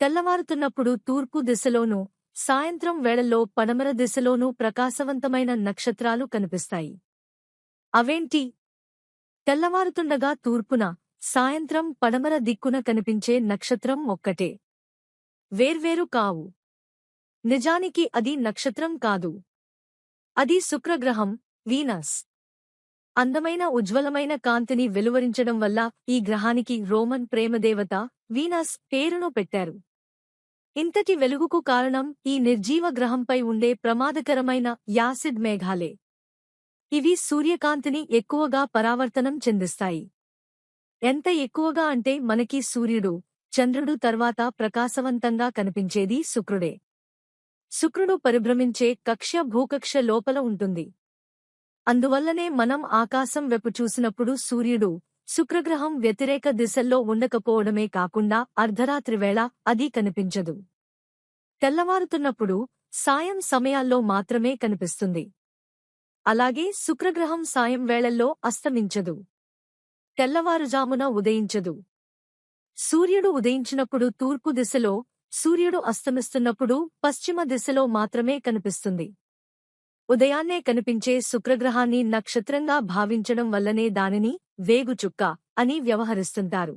తెల్లవారుతున్నప్పుడు తూర్పు దిశలోనూ సాయంత్రం వేళల్లో పడమర దిశలోనూ ప్రకాశవంతమైన నక్షత్రాలు కనిపిస్తాయి. అవేంటి? తెల్లవారుతుండగా తూర్పున సాయంత్రం పడమర దిక్కున కనిపించే నక్షత్రం ఒక్కటే. వేర్వేరు కావు. నిజానికి అది నక్షత్రం కాదు. అది శుక్రగ్రహం వీనస్. అందమైన ఉజ్వలమైన కాంతిని వెలువరించడం వల్ల ఈ గ్రహానికి రోమన్ ప్రేమదేవత వీనస్ పేరును పెట్టారు. ఇంతటి వెలుగుకు కారణం ఈ నిర్జీవ గ్రహంపై ఉండే ప్రమాదకరమైన యాసిడ్ మేఘాలే. ఇవి సూర్యకాంతిని ఎక్కువగా పరావర్తనం చెందిస్తాయి. ఎంత ఎక్కువగా అంటే మనకి సూర్యుడు చంద్రుడు తర్వాత ప్రకాశవంతంగా కనిపించేది శుక్రుడే. శుక్రుడు పరిభ్రమించే కక్ష్య భూకక్ష లోపల ఉంటుంది. అందువల్లనే మనం ఆకాశం వెపు చూసినప్పుడు సూర్యుడు శుక్రగ్రహం వ్యతిరేక దిశల్లో ఉండకపోవడమే కాకుండా అర్ధరాత్రి వేళ అది కనిపించదు. తెల్లవారుతున్నప్పుడు సాయం సమయాల్లో మాత్రమే కనిపిస్తుంది. అలాగే శుక్రగ్రహం సాయం వేళల్లో అస్తమించదు. తెల్లవారుజామున ఉదయించదు. సూర్యుడు ఉదయించినప్పుడు తూర్పు దిశలో సూర్యుడు అస్తమిస్తున్నప్పుడు పశ్చిమ దిశలో మాత్రమే కనిపిస్తుంది. ఉదయాన్నే కనిపించే శుక్రగ్రహాన్ని నక్షత్రంగా భావించడం వల్లనే దానిని వేగుచుక్క అని వ్యవహరిస్తుంటారు.